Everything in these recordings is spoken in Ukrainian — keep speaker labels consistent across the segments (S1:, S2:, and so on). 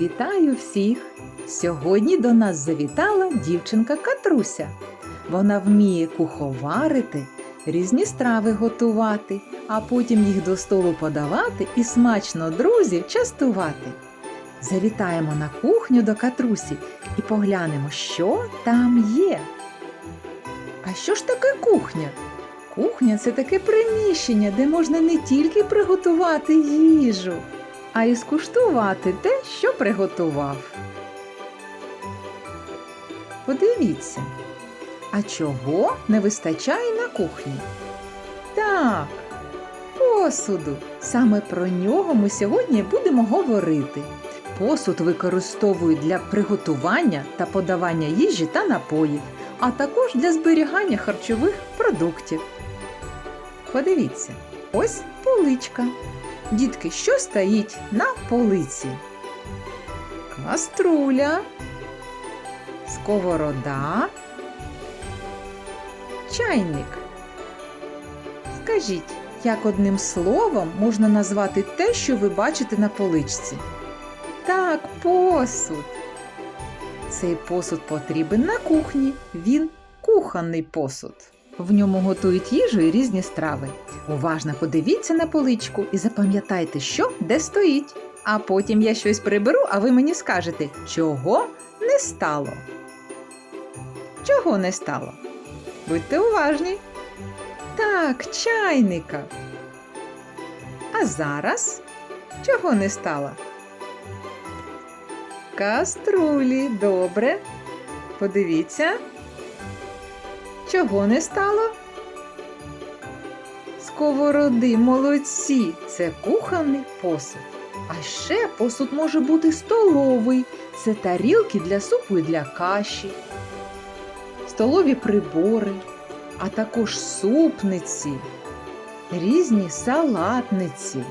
S1: Вітаю всіх! Сьогодні до нас завітала дівчинка Катруся. Вона вміє куховарити, різні страви готувати, а потім їх до столу подавати і смачно друзів частувати. Завітаємо на кухню до Катрусі і поглянемо, що там є. А що ж таке кухня? Кухня це таке приміщення, де можна не тільки приготувати їжу, а й скуштувати те, що приготував. Подивіться, а чого не вистачає на кухні? Так, посуду. Саме про нього ми сьогодні будемо говорити. Посуд використовують для приготування та подавання їжі та напоїв, а також для зберігання харчових продуктів. Подивіться, ось поличка. Дітки, що стоїть на полиці? Каструля, сковорода, чайник. Скажіть, як одним словом можна назвати те, що ви бачите на поличці? Так, посуд. Цей посуд потрібен на кухні. Він кухонний посуд. В ньому готують їжу і різні страви. Уважно подивіться на поличку і запам'ятайте, що де стоїть. А потім я щось приберу, а ви мені скажете, чого не стало. Чого не стало? Будьте уважні. Так, чайника. А зараз чого не стало? Каструлі, добре. Подивіться. Чого не стало? Сковороди, молодці, це кухонний посуд. А ще посуд може бути столовий. Це тарілки для супу і для каші, столові прибори, а також супниці, різні салатниці.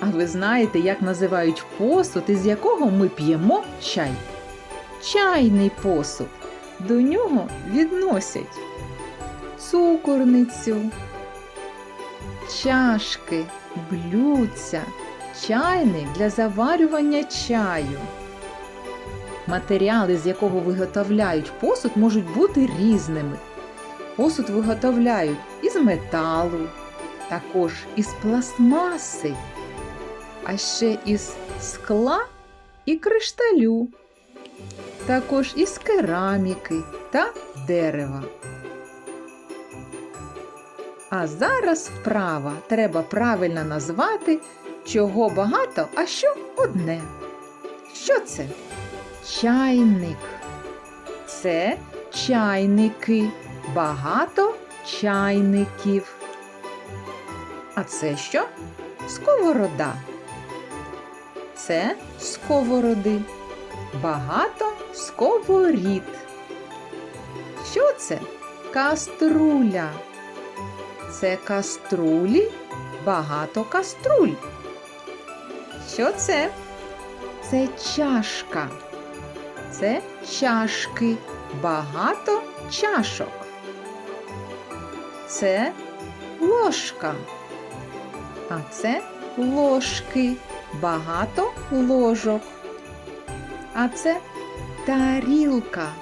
S1: А ви знаєте, як називають посуд, із якого ми п'ємо чай? Чайний посуд. До нього відносять цукорницю, чашки, блюдця, чайник для заварювання чаю. Матеріали, з якого виготовляють посуд, можуть бути різними. Посуд виготовляють із металу, також із пластмаси, а ще із скла і кришталю, також із кераміки та дерева. А зараз вправа треба правильно назвати, чого багато, а що одне. Що це? Чайник. Це чайники. Багато чайників. А це що? Сковорода. Це сковороди. Багато сковорід. Що це? Каструля. Це каструлі, багато каструль. Що це? Це чашка. Це чашки, багато чашок. Це ложка. А це ложки, багато ложок. А це тарілка.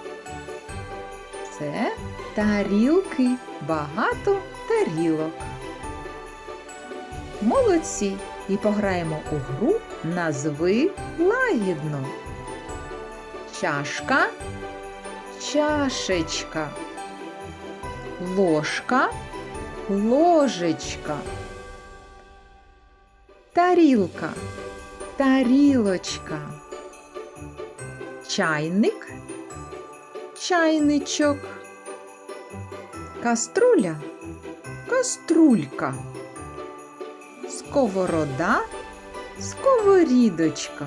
S1: Це тарілки, багато тарілок. Молодці! І пограємо у гру назви лагідно. Чашка, чашечка, ложка, ложечка, тарілка, тарілочка, чайник, чайничок, каструля, каструлька, сковорода, сковорідочка.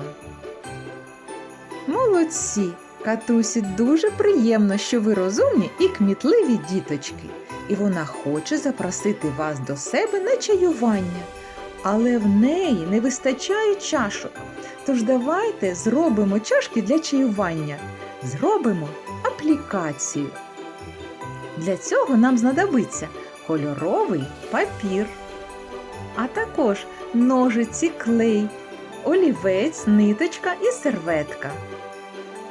S1: Молодці! Катрусі дуже приємно, що ви розумні і кмітливі діточки, і вона хоче запросити вас до себе на чаювання, але в неї не вистачає чашок. Тож давайте зробимо чашки для чаювання, зробимо аплікацію. Для цього нам знадобиться кольоровий папір, а також ножиці клей, олівець, ниточка і серветка.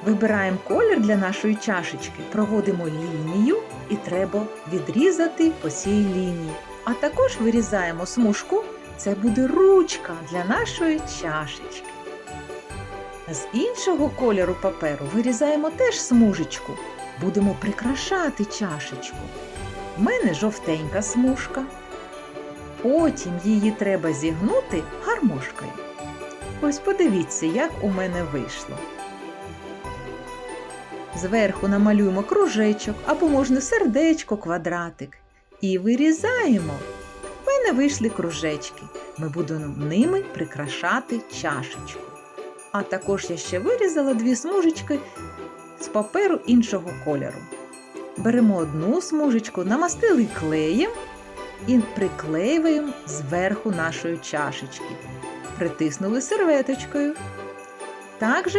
S1: Вибираємо колір для нашої чашечки, проводимо лінію і треба відрізати по цій лінії. А також вирізаємо смужку, це буде ручка для нашої чашечки. З іншого кольору паперу вирізаємо теж смужечку. Будемо прикрашати чашечку. У мене жовтенька смужка. Потім її треба зігнути гармошкою. Ось подивіться, як у мене вийшло. Зверху намалюємо кружечок або можна сердечко, квадратик. І вирізаємо. Мене вийшли кружечки. Ми будемо ними прикрашати чашечку. А також я ще вирізала дві смужечки з паперу іншого кольору. Беремо одну смужечку, намастили клеєм і приклеюємо зверху нашої чашечки. Притиснули серветочкою. Також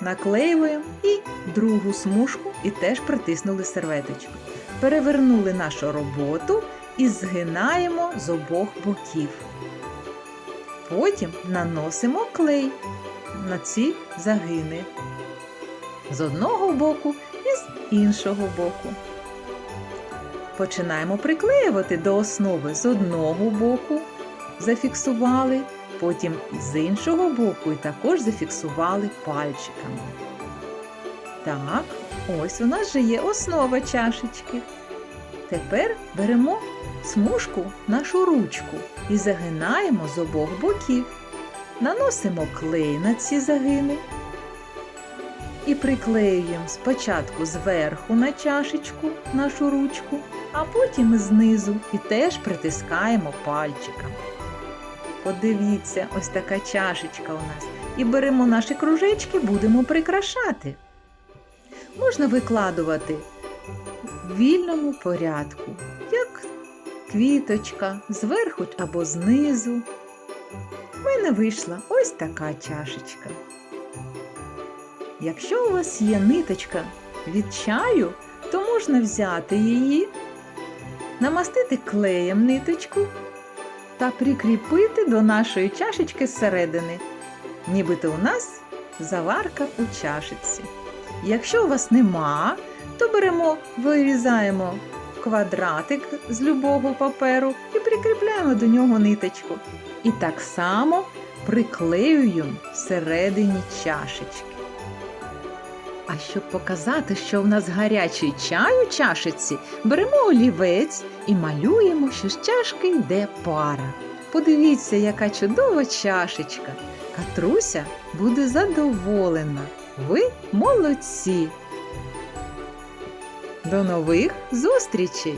S1: наклеюємо і другу смужку і теж притиснули серветочкою. Перевернули нашу роботу і згинаємо з обох боків. Потім наносимо клей на ці загини з одного боку і з іншого боку. Починаємо приклеювати до основи з одного боку, зафіксували, потім з іншого боку і також зафіксували пальчиками. Так, ось у нас же є основа чашечки. Тепер беремо смужку нашу ручку і загинаємо з обох боків. Наносимо клей на ці загини і приклеюємо спочатку зверху на чашечку нашу ручку, а потім знизу і теж притискаємо пальчиком. Подивіться, ось така чашечка у нас. І беремо наші кружечки, будемо прикрашати. Можна викладувати в вільному порядку, як квіточка, зверху або знизу. У мене вийшла ось така чашечка. Якщо у вас є ниточка від чаю, то можна взяти її, намастити клеєм ниточку та прикріпити до нашої чашечки зсередини, нібито у нас заварка у чашечці. Якщо у вас нема, то беремо, вирізаємо квадратик з любого паперу і прикріпляємо до нього ниточку. І так само приклеюємо всередині чашечки. А щоб показати, що в нас гарячий чай у чашиці, беремо олівець і малюємо, що з чашки йде пара. Подивіться, яка чудова чашечка. Катруся буде задоволена. Ви молодці! До нових зустрічей!